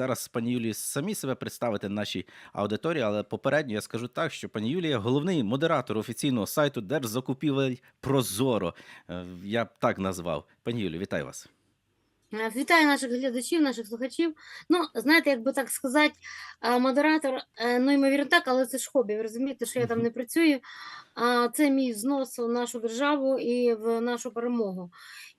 зараз пані Юлії самі себе представити нашій аудиторії, але попередньо я скажу так, що пані Юлія головний модератор офіційного сайту Держзакупівель Прозоро. Е, Я б так назвав. Пані Юлію, вітаю вас. Е, Вітаю наших глядачів, наших слухачів. Ну, знаєте, як би так сказати, модератор, е, ну, ймовірно, так, але це ж хобі. Ви розумієте, що я там не працюю. А це мій взнос в нашу державу і в нашу перемогу.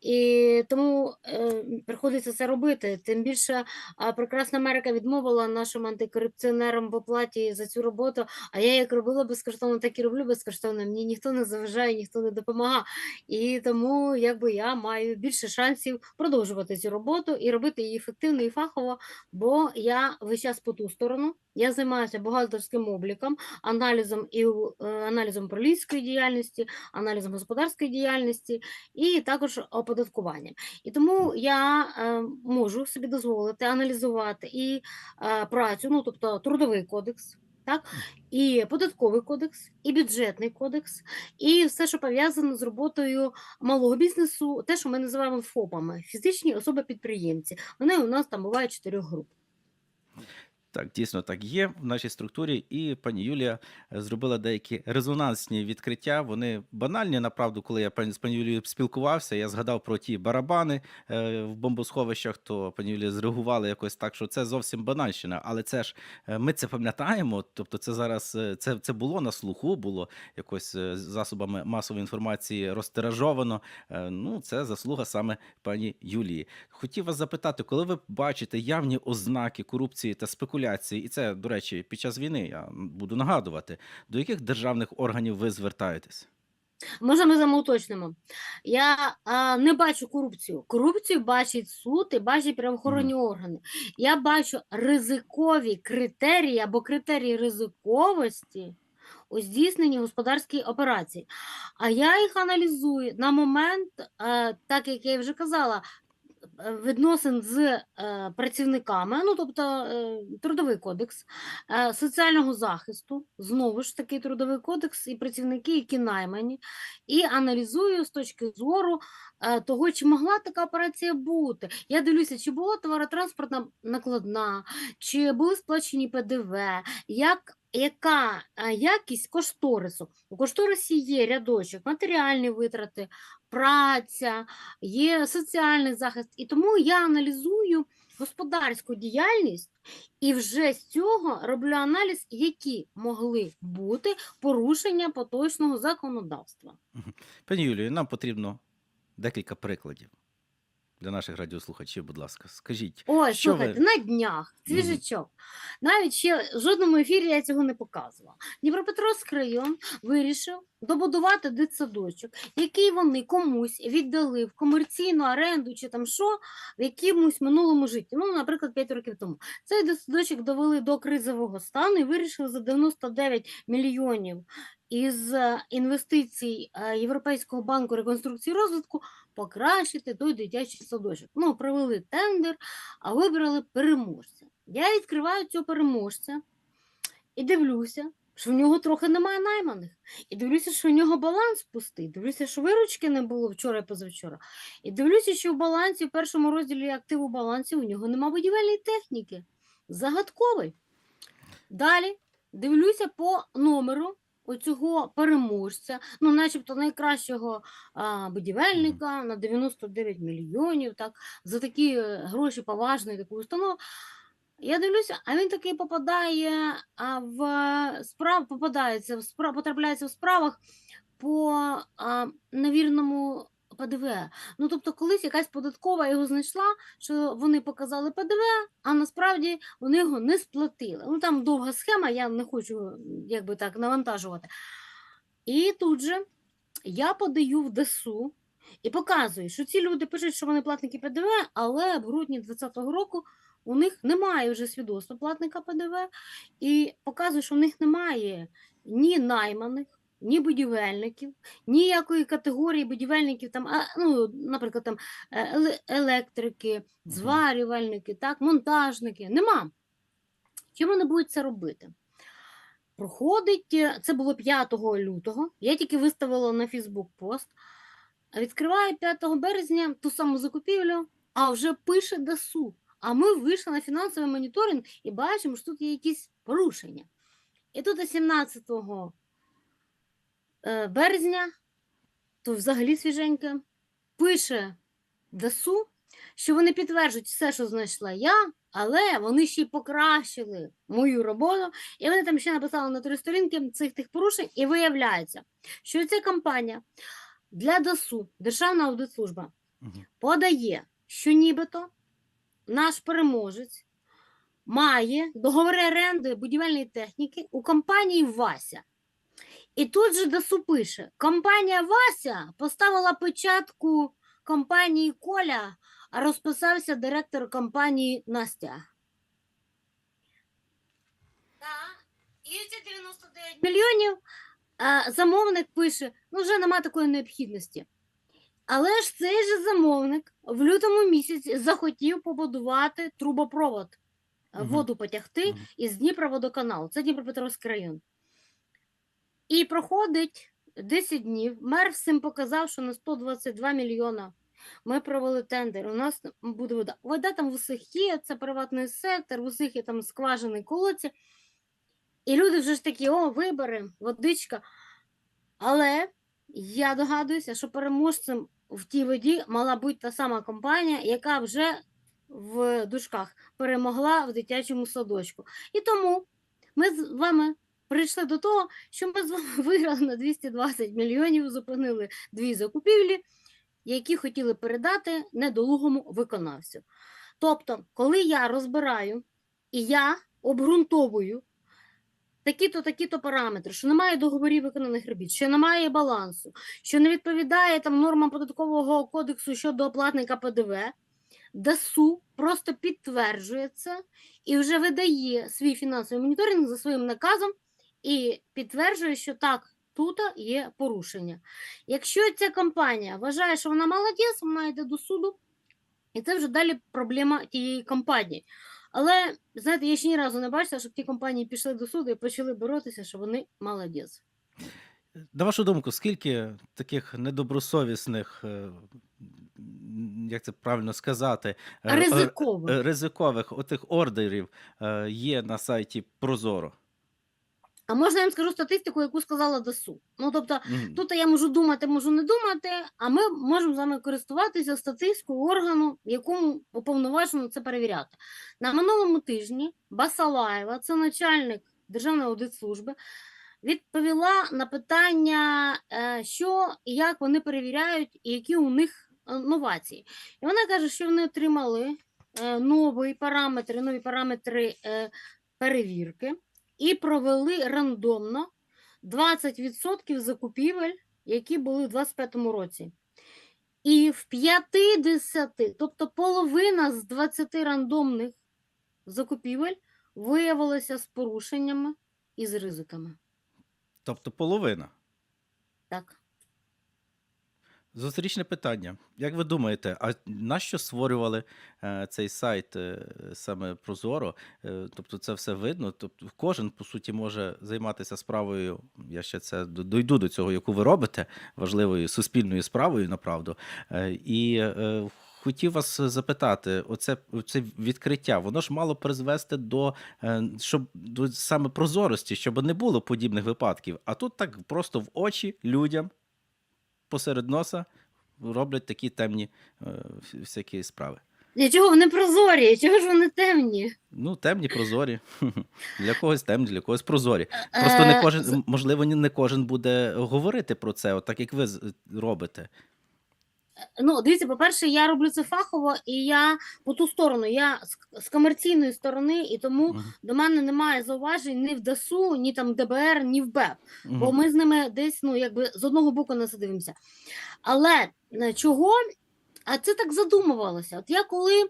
І тому е, приходиться це робити. Тим більше а, прекрасна Америка відмовила нашим антикорупціонерам в оплаті за цю роботу. А я як робила безкоштовно, так і роблю безкоштовно. Мені ніхто не заважає, ніхто не допомагає. І тому якби я маю більше шансів продовжувати цю роботу і робити її ефективно і фахово, бо я весь час по ту сторону. Я займаюся бухгалтерським обліком, аналізом і е, аналізом управлінської діяльності, аналізом господарської діяльності і також оподаткуванням. І тому я е, можу собі дозволити аналізувати і е, працю, ну тобто трудовий кодекс. Так, і податковий кодекс, і бюджетний кодекс, і все, що пов'язано з роботою малого бізнесу, те, що ми називаємо ФОПами, фізичні особи-підприємці. Вони у нас там бувають чотирьох груп. Так, дійсно так є в нашій структурі, і пані Юлія е, зробила деякі резонансні відкриття. Вони банальні, направду, коли я з пані Юлією спілкувався, я згадав про ті барабани е, в бомбосховищах, то пані Юлія зреагувала якось так, що це зовсім банальщина. Але це ж е, ми це пам'ятаємо. Тобто, це зараз це, це було на слуху, було якось засобами масової інформації розтиражовано. Ну, це заслуга саме пані Юлії. Хотів вас запитати, коли ви бачите явні ознаки корупції та спекуляції, і це, до речі, під час війни, я буду нагадувати, до яких державних органів ви звертаєтесь? Може, ми замовточнимо. Я а, не бачу корупцію. Корупцію бачить суд і бачать правоохоронні органи. Я бачу ризикові критерії або критерії ризиковості у здійсненні господарської операції. А я їх аналізую на момент, е, так як я вже казала, відносин з е, працівниками, ну тобто е, трудовий кодекс, е, соціального захисту, знову ж таки трудовий кодекс і працівники, які наймані, і аналізую з точки зору того, чи могла така операція бути. Я дивлюся, чи була товаротранспортна накладна, чи були сплачені ПДВ, як, яка якість кошторису. У кошторисі є рядочок, матеріальні витрати, праця, є соціальний захист. І тому я аналізую господарську діяльність і вже з цього роблю аналіз, які могли бути порушення поточного законодавства. Пані Юлію, нам потрібно декілька прикладів для наших радіослухачів, будь ласка. Скажіть, Ой, Що ви- на днях, свіжачок. Навіть ще в жодному ефірі я цього не показувала. Дніпропетровський район вирішив добудувати дитсадочок, який вони комусь віддали в комерційну оренду чи там що в якомусь минулому житті. Ну, наприклад, 5 років тому. Цей дитсадочок довели до кризового стану і вирішили за 99 мільйонів із е, інвестицій е, Європейського банку реконструкції і розвитку покращити той дитячий садочок. Ну, провели тендер, а вибрали переможця. Я відкриваю цього переможця і дивлюся, що в нього трохи немає найманих. І дивлюся, що в нього баланс пустий. Дивлюся, що виручки не було вчора і позавчора. І дивлюся, що в балансі, в першому розділі активу балансі, у нього немає будівельної техніки. Загадковий. Далі дивлюся по номеру оцього переможця, ну, начебто найкращого а, будівельника на 99 мільйонів, так, за такі е, гроші поважні, таку установу. Я дивлюся, а він таки попадає а, в справ, попадається в справ, потрапляється в справах по а, невірному ПДВ. Ну, тобто, колись якась податкова його знайшла, що вони показали ПДВ, а насправді вони його не сплатили. Ну там довга схема, я не хочу якби так навантажувати. І тут же я подаю в ДСУ і показую, що ці люди пишуть, що вони платники ПДВ, але в грудні 2020 року у них немає вже свідоцтва платника ПДВ, і показую, що в них немає ні найманих, ні будівельників, ніякої категорії будівельників, там, а, ну, наприклад, там е, електрики, зварювальники, так, монтажники. Нема. Чим вони будуть це робити? Проходить, е, це було 5 лютого, я тільки виставила на Фейсбук пост. Відкриваю 5 березня ту саму закупівлю, а вже пише ДСУ. А ми вийшли на фінансовий моніторинг і бачимо, що тут є якісь порушення. І тут 17 е, березня, то взагалі свіженьке, пише ДАСУ, що вони підтверджують все, що знайшла я, але вони ще й покращили мою роботу, і вони там ще написали на три сторінки цих тих порушень, і виявляється, що ця компанія для ДАСУ, Державна аудитслужба, Мгм. подає, що нібито наш переможець має договори оренди будівельної техніки у компанії Вася. І тут же ДАСУ пише: компанія Вася поставила печатку компанії Коля, а розписався директор компанії Настя. Так. І ці 99 мільйонів а, замовник пише: ну вже нема такої необхідності. Але ж цей же замовник в лютому місяці захотів побудувати трубопровод, Мгм. воду потягти Мгм. із Дніпроводоканалу. Це Дніпропетровський район. І проходить 10 днів. Мер всім показав, що на 122 мільйона ми провели тендер. У нас буде вода. Вода там в усіх є, це приватний сектор, в усіх є там скважини, колодці. І люди вже ж такі, о, вибори, водичка. Але я догадуюся, що переможцем в тій воді мала бути та сама компанія, яка вже в дужках перемогла в дитячому садочку. І тому ми з вами прийшли до того, що ми з вами виграли на 220 мільйонів, зупинили дві закупівлі, які хотіли передати недолугому виконавцю. Тобто, коли я розбираю і я обґрунтовую такі-то, такі-то параметри, що немає договорів виконаних робіт, що немає балансу, що не відповідає там нормам податкового кодексу щодо оплатника ПДВ, ДАСУ просто підтверджує це і вже видає свій фінансовий моніторинг за своїм наказом і підтверджує, що так, тут є порушення. Якщо ця компанія вважає, що вона молодець, вона йде до суду, і це вже далі проблема тієї компанії. Але знаєте, я ще ні разу не бачила, щоб ті компанії пішли до суду і почали боротися, що вони молодець. На вашу думку, скільки таких недобросовісних, е, як це правильно сказати, е, Ризиково. е, ризикових отих ордерів є на сайті Прозоро? А можна я вам скажу статистику, яку сказала ДАСУ. Ну тобто, Мгм. тут я можу думати, можу не думати, а ми можемо з вами користуватися статистикою органу, якому уповноважено це перевіряти. На минулому тижні Басалаєва, це начальник Державної аудитслужби, відповіла на питання, е, що і як вони перевіряють, і які у них е, новації. І вона каже, що вони отримали е, нові параметри, нові параметри перевірки і провели рандомно 20% закупівель, які були в 2025 році. І в 50, тобто половина з 20 рандомних закупівель виявилася з порушеннями і з ризиками. Тобто половина. Так. Зустрічне питання. Як ви думаєте, а нащо створювали е, цей сайт е, саме Прозоро? Е, тобто це все видно. Тобто кожен, по суті, може займатися справою. Я ще це дойду до цього, яку ви робите, важливою суспільною справою, направду. Е, і хотів вас запитати: оце, оце відкриття, воно ж мало призвести до, щоб, до саме прозорості, щоб не було подібних випадків. А тут так просто в очі людям посеред носа роблять такі темні е, всякі справи. Для чого вони прозорі? Чого ж вони темні? Ну, темні, прозорі. Для когось темні, для когось прозорі. Просто не Е, кожен, можливо, не кожен буде говорити про це, от так як ви робите. Ну, дивіться, по-перше, я роблю це фахово, і я по ту сторону, я з, з комерційної сторони, і тому Мгм. до мене немає зауважень ні в ДАСУ, ні там ДБР, ні в БЕП. бо ми з ними десь ну якби з одного боку не задивимося. Але е, чого? А це так задумувалося. От я коли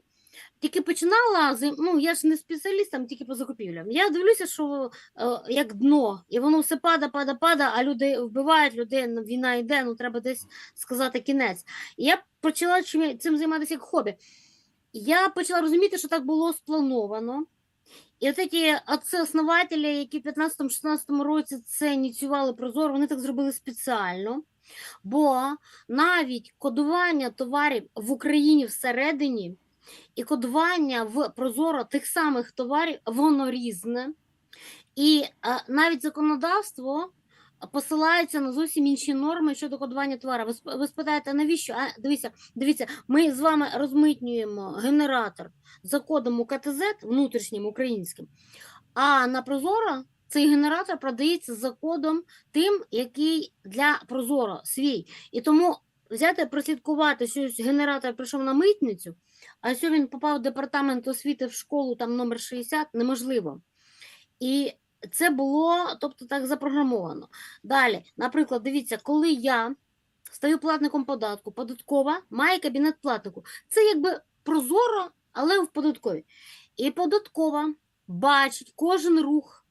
тільки починала, ну я ж не спеціаліст там тільки по закупівлям. Я дивлюся, що е, як дно, і воно все пада, пада, пада, а люди вбивають людей, ну, війна йде, ну треба десь сказати кінець. І я почала цим займатися як хобі. Я почала розуміти, що так було сплановано. І от ці отці-основателі, які в 15-16 році це ініціювали Прозоро, вони так зробили спеціально. Бо навіть кодування товарів в Україні всередині І кодування в Прозоро тих самих товарів, воно різне. І е, навіть законодавство посилається на зовсім інші норми щодо кодування товару. Ви, ви спитаєте, навіщо? А, дивіться, дивіться, ми з вами розмитнюємо генератор за кодом УКТЗ, внутрішнім українським, а на Прозоро цей генератор продається за кодом тим, який для Прозоро свій. І тому взяти, прослідкувати, що генератор прийшов на митницю, а що він попав в департамент освіти в школу там номер 60, неможливо. І це було, тобто так запрограмовано. Далі, наприклад, дивіться, коли я стаю платником податку, податкова має кабінет платнику. Це якби прозоро, але в податковій. І податкова бачить кожен рух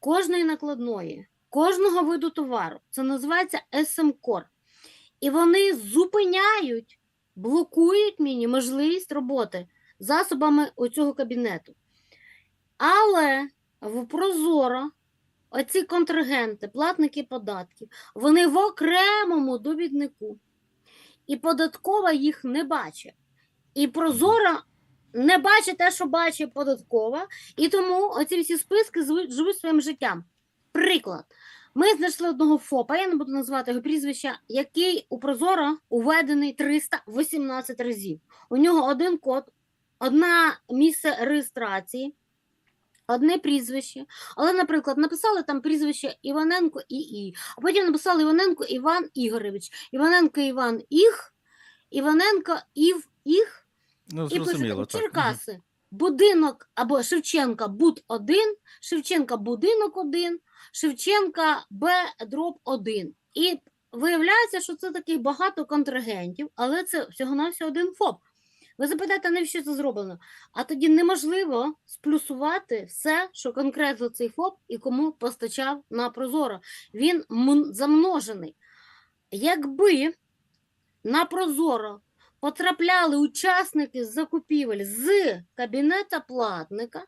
кожної накладної, кожного виду товару. Це називається СМКОР. І вони зупиняють, блокують мені можливість роботи засобами оцього кабінету. Але в Прозоро оці контрагенти, платники податків, вони в окремому довіднику. І податкова їх не бачить. І Прозоро не бачить те, що бачить податкова, і тому оці всі списки живуть своїм життям. Приклад. Ми знайшли одного ФОПа, я не буду називати його прізвища, який у Прозоро уведений 318 разів. У нього один код, одна місце реєстрації, одне прізвище. Але, наприклад, написали там прізвище Іваненко ІІ, а потім написали Іваненко Іван Ігорович, Іваненко Іван Іг, Іваненко Ів Іг, Ну, і. Мгм. Черкаси. Будинок або Шевченка Буд 1, Шевченка будинок 1, Шевченка Б дроб 1. І виявляється, що це таких багато контрагентів, але це всього-навсього один ФОП. Ви запитаєте, навіщо це зроблено? А тоді неможливо сплюсувати все, що конкретно цей ФОП і кому постачав на Прозоро. Він замножений. Якби на Прозоро потрапляли учасники закупівель з кабінета платника,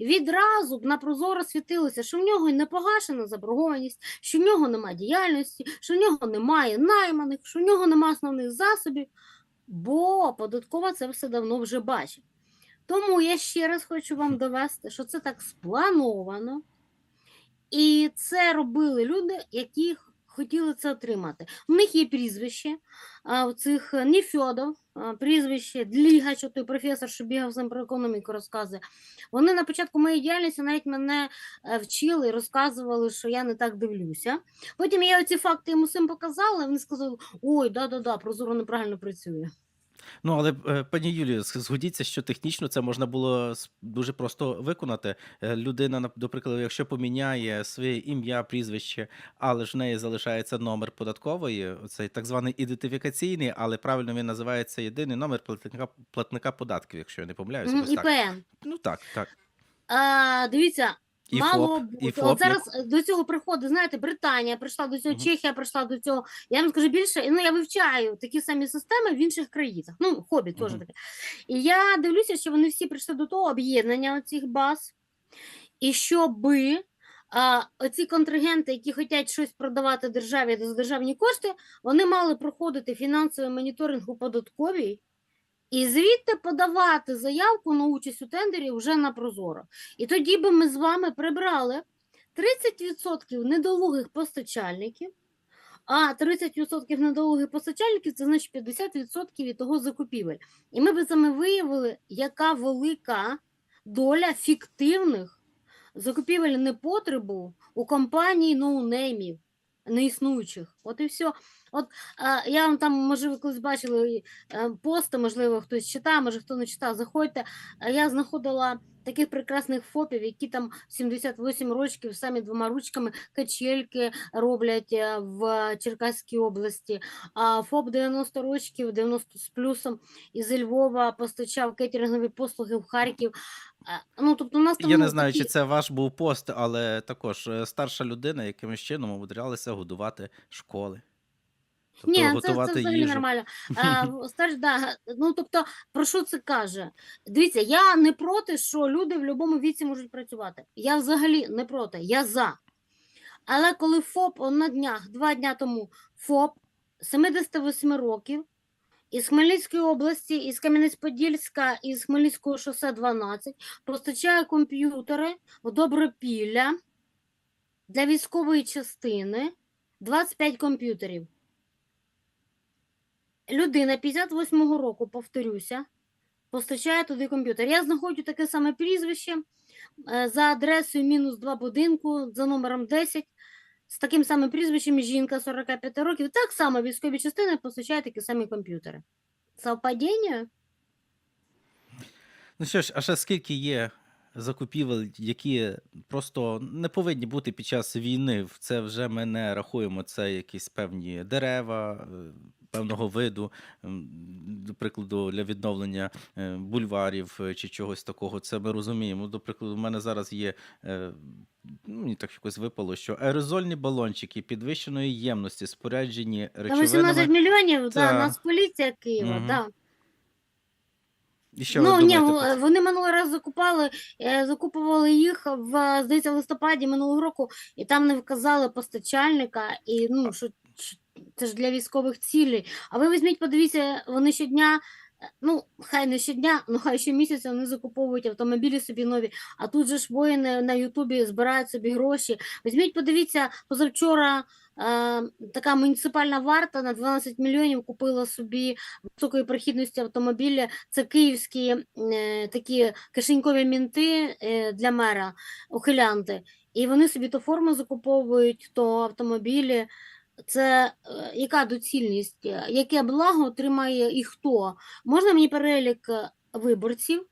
відразу б на прозоро світилося, що в нього не погашена заборгованість, що в нього немає діяльності, що в нього немає найманих, що в нього немає основних засобів, бо податкова це все давно вже бачить. Тому я ще раз хочу вам довести, що це так сплановано, і це робили люди, які х- хотіли це отримати. У них є прізвище, а, у цих Нефьодов, а, прізвище Длігач, той професор, що бігав з ним про економіку, розказує. Вони на початку моєї діяльності навіть мене е, вчили розказували, що я не так дивлюся. Потім я оці факти йому всім показала, і вони сказали: ой, да-да-да, прозоро неправильно працює. Ну, але е, пані Юлію, згодіться, що технічно це можна було дуже просто виконати. Е, Людина, до прикладу, якщо поміняє своє ім'я, прізвище, але ж в неї залишається номер податкової, цей так званий ідентифікаційний, але правильно він називається єдиний номер платника, платника податків, якщо я не помиляюся. Так. Ну так, так. А, дивіться, І мало ФОП, і. ФОП, От зараз е, до цього приходить, знаєте, Британія прийшла до цього, Мгм. Чехія прийшла до цього. Я вам скажу більше, ну я вивчаю такі самі системи в інших країнах. Ну, хобі теж Мгм. таке. І я дивлюся, що вони всі прийшли до того об'єднання цих баз, і щоби а, оці контрагенти, які хочуть щось продавати державі за державні кошти, вони мали проходити фінансовий моніторинг у податковій. І звідти подавати заявку на участь у тендері вже на Прозоро. І тоді би ми з вами прибрали 30% недолугих постачальників, а 30% недолугих постачальників це значить 50% від того закупівель. І ми б саме виявили, яка велика доля фіктивних закупівель непотребу у компаній ноунеймів, неіснуючих. От і все. От а, я вам там, може, ви колись бачили е, пости, можливо, хтось читав, може хто не читав, заходьте. А Я знаходила таких прекрасних ФОПів, які там 78 років самі двома ручками качельки роблять е, в Черкаській області. А ФОП 90 років, 90 з плюсом із Львова постачав кетерингові послуги в Харків. Ну, тобто, у нас там Я не знаю, такі... чи це ваш був пост, але також е, старша людина якимось чином умудрялася годувати школи. Тобто Ні, це, готувати це взагалі їжу. нормально. А, старш, да, ну, тобто, про що це каже? Дивіться, я не проти, що люди в будь-якому віці можуть працювати. Я взагалі не проти, я за. Але коли ФОП он на днях, два дня тому, ФОП 78 років, із Хмельницької області, із Кам'янець-Подільська, із Хмельницького шосе 12 постачає комп'ютери в Добропілля для військової частини 25 комп'ютерів. Людина 58-го року, повторюся, постачає туди комп'ютер. Я знаходжу таке саме прізвище е, за адресою мінус 2 будинку за номером 10 з таким самим прізвищем жінка 45 років. Так само військові частини постачають такі самі комп'ютери. Совпадіння? Ну що ж, а ще скільки є закупівель, які просто не повинні бути під час війни. Це вже ми не рахуємо. Це якісь певні дерева е, певного виду, до прикладу, для відновлення е, бульварів е, чи чогось такого. Це ми розуміємо. До прикладу, у мене зараз є. е, ну, Мені так якось випало, що аерозольні балончики підвищеної ємності, споряджені Та 18 речовинами. мільйонів, да, Та. нас поліція Києва, Мгм. да. І що ну, ви ні, про вони минулий раз закупали, закупували їх в, здається, листопаді минулого року, і там не вказали постачальника, і ну, що це ж для військових цілей. А ви візьміть, подивіться, вони щодня, е, ну, хай не щодня, ну хай щомісяця вони закуповують автомобілі собі нові, а тут же ж воїни на Ютубі збирають собі гроші. Візьміть, подивіться, позавчора е, така муніципальна варта на 12 мільйонів купила собі високої прохідності автомобілі. Це київські е, такі кишенькові мінти е, для мера, ухилянти. І вони собі то форму закуповують, то автомобілі. Це е, яка доцільність? Е, Яке благо отримає і хто? Можна мені перелік е, виборців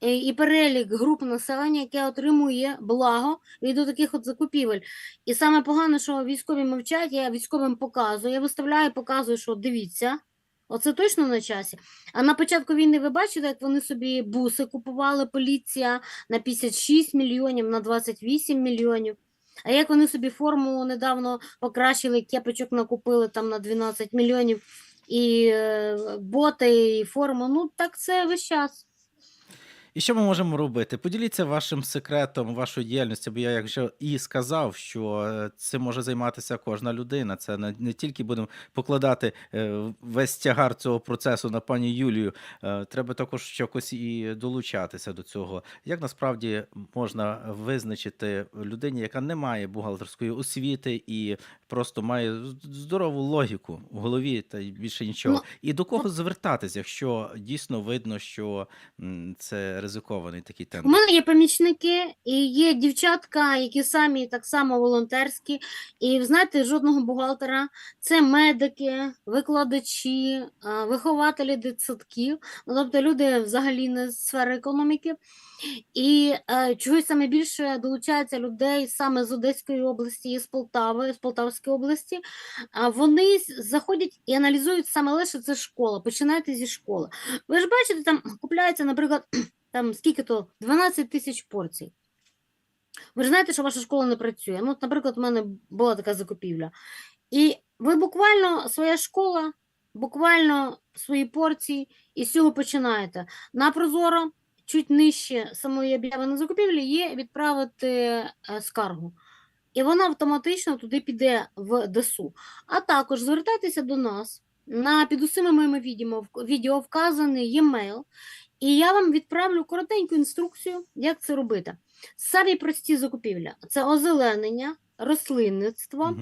і перелік груп населення, яке отримує благо від таких от закупівель. І саме погано, що військові мовчать, я військовим показую, я виставляю, показую, що дивіться, оце точно на часі. А на початку війни ви бачите, як вони собі буси купували, поліція на 56 мільйонів, на 28 мільйонів. А як вони собі форму недавно покращили, кепочок накупили там на 12 мільйонів, і е, боти, і форму. Ну так це весь час. І що ми можемо робити? Поділіться вашим секретом, вашої діяльності, бо я як вже і сказав, що е, цим може займатися кожна людина. Це не, не тільки будемо покладати е, весь тягар цього процесу на пані Юлію. е, Треба також якось і долучатися до цього. Як насправді можна визначити людині, яка не має бухгалтерської освіти і просто має здорову логіку в голові та більше нічого. Ну, І до кого звертатись, якщо дійсно видно, що це ризикований такий У мене є помічники і є дівчатка, які самі так само волонтерські. І знаєте, жодного бухгалтера це медики, викладачі, вихователі дитсадків, ну, тобто люди взагалі не з сфери економіки. І е, чогось саме більше долучається людей саме з Одеської області і з Полтави, з Полтавської області. А вони заходять і аналізують саме лише це школа. Починайте зі школи. Ви ж бачите, там купляється, наприклад, там скільки то 12 тисяч порцій. Ви ж знаєте, що ваша школа не працює. Ну, наприклад, у мене була така закупівля. І ви буквально своя школа, буквально свої порції, і з цього починаєте. На Прозоро, чуть нижче самої об'яви на закупівлі, є відправити е, скаргу. І вона автоматично туди піде в ДСУ. А також звертайтеся до нас. На під усіма моїми відео вказаний e-mail, і я вам відправлю коротеньку інструкцію, як це робити. Самі прості закупівля це озеленення, рослинництво,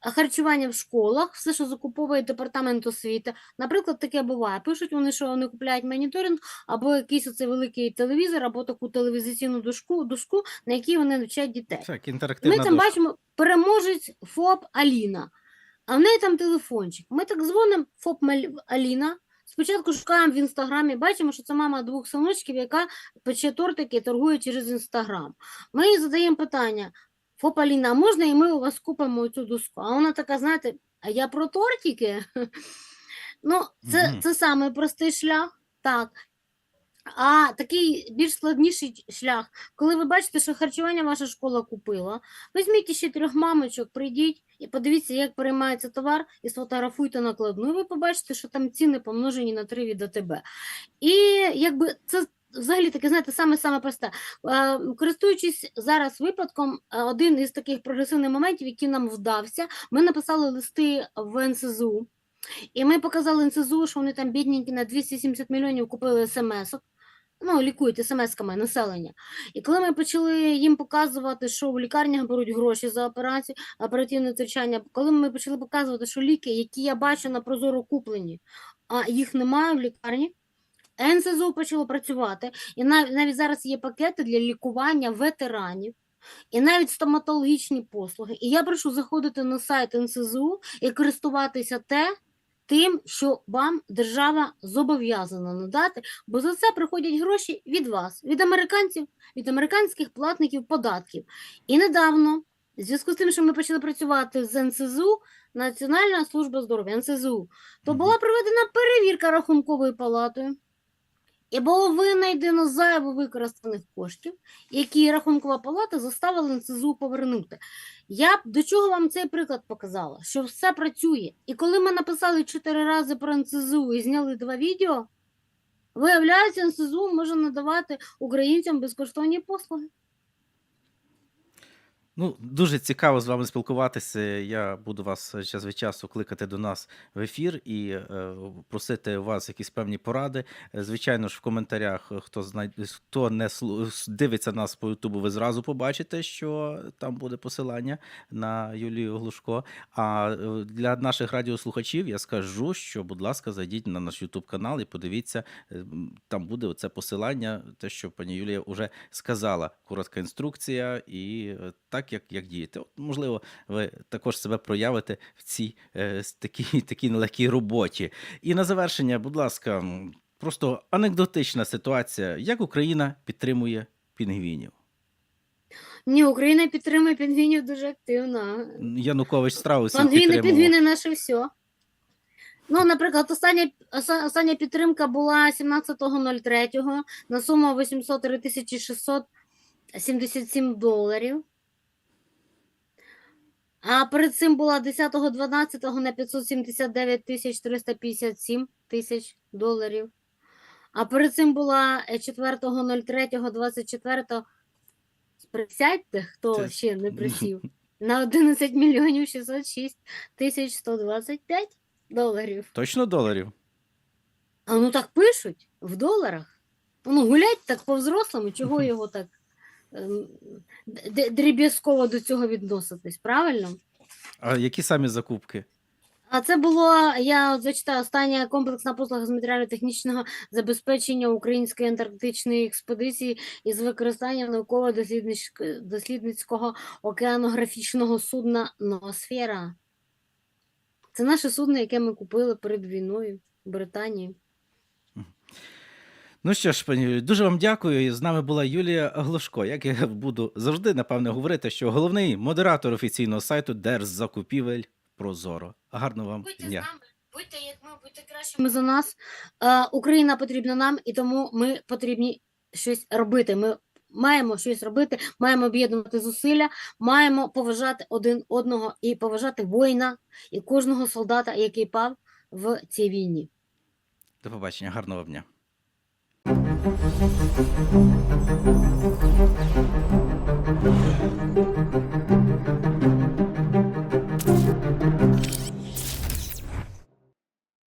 а харчування в школах, все, що закуповує департамент освіти. Наприклад, таке буває. Пишуть вони, що вони купляють моніторинг або якийсь оцей великий телевізор, або таку телевізаційну дошку, дошку на якій вони навчають дітей. Так, Ми інтерактивна там дошка. бачимо переможець ФОП Аліна, а в неї там телефончик. Ми так дзвонимо ФОП Аліна. Спочатку шукаємо в інстаграмі, бачимо, що це мама двох синочків, яка пече тортики і торгує через інстаграм. Ми їй задаємо питання: ФОП Аліна, а можна і ми у вас купимо цю доску? А вона така, знаєте, а я про тортики? Ну, це, це самий простий шлях. Так. А такий більш складніший шлях, коли ви бачите, що харчування ваша школа купила, візьміть ще трьох мамочок, прийдіть і подивіться, як переймається товар, і сфотографуйте накладну, і ви побачите, що там ціни помножені на 3 від АТБ. І якби це взагалі таке, знаєте, саме-саме просте. Е, Користуючись зараз випадком, е, один із таких прогресивних моментів, який нам вдався, ми написали листи в НСЗУ. І ми показали НСЗУ, що вони там бідненькі на 270 мільйонів купили смс-ок. Ну, лікують смс-ками населення. І коли ми почали їм показувати, що в лікарнях беруть гроші за операцію, оперативне втручання, коли ми почали показувати, що ліки, які я бачу на прозоро куплені, а їх немає в лікарні, НСЗУ почало працювати. І навіть, навіть зараз є пакети для лікування ветеранів. І навіть стоматологічні послуги. І я прошу заходити на сайт НСЗУ і користуватися те, тим, що вам держава зобов'язана надати, бо за це приходять гроші від вас, від американців, від американських платників податків. І недавно, в зв'язку з тим, що ми почали працювати з НСЗУ, Національна служба здоров'я НСЗУ, то була проведена перевірка рахунковою палатою. І було винайдено зайво використаних коштів, які рахункова палата заставила НСЗУ повернути. Я до чого вам цей приклад показала? Що все працює. І коли ми написали чотири рази про НСЗУ і зняли два відео, виявляється, НСЗУ може надавати українцям безкоштовні послуги. Ну, дуже цікаво з вами спілкуватися. Я буду вас час від часу кликати до нас в ефір і е, просити у вас якісь певні поради. Звичайно ж, в коментарях, е, хто знай... хто не дивиться нас по Ютубу, ви зразу побачите, що там буде посилання на Юлію Глушко. А е, для наших радіослухачів я скажу, що, будь ласка, зайдіть на наш Ютуб канал і подивіться, е, там буде оце посилання, те, що пані Юлія вже сказала. Коротка інструкція і е, так, як, як діяти. От, можливо, ви також себе проявите в цій е, такій, такій нелегкій роботі. І на завершення, будь ласка, просто анекдотична ситуація. Як Україна підтримує пінгвінів? Ні, Україна підтримує пінгвінів дуже активно. Янукович страусів Пінгвіни, пінгвіни наше все. Ну, наприклад, остання, остання підтримка була 17.03 на суму 803 677 доларів. А перед цим була 10.12 на 579 тисяч 357 тисяч доларів. А перед цим була е, 4.03.24 Присядьте, хто Це- ще не присів, на 11 мільйонів 606 тисяч 125 доларів. Точно доларів? А ну так пишуть в доларах. Ну, гулять так по-взрослому, чого його так дріб'язково до цього відноситись, правильно? А які самі закупки? А це було, я от зачитаю, остання комплексна послуга з матеріально-технічного забезпечення української антарктичної експедиції із використанням науково-дослідницького океанографічного судна Ноосфера. Це наше судно, яке ми купили перед війною в Британії. Ну що ж, пані Юлію, дуже вам дякую. І З нами була Юлія Глушко. Як я буду завжди, напевне, говорити, що головний модератор офіційного сайту Держзакупівель Прозоро. Гарного вам Будьте з нами, будьте як ми, будьте кращими за нас. Е, Україна потрібна нам, і тому ми потрібні щось робити. Ми маємо щось робити, маємо об'єднувати зусилля, маємо поважати один одного і поважати воїна і кожного солдата, який пав в цій війні. До побачення, гарного вам дня. Thank you.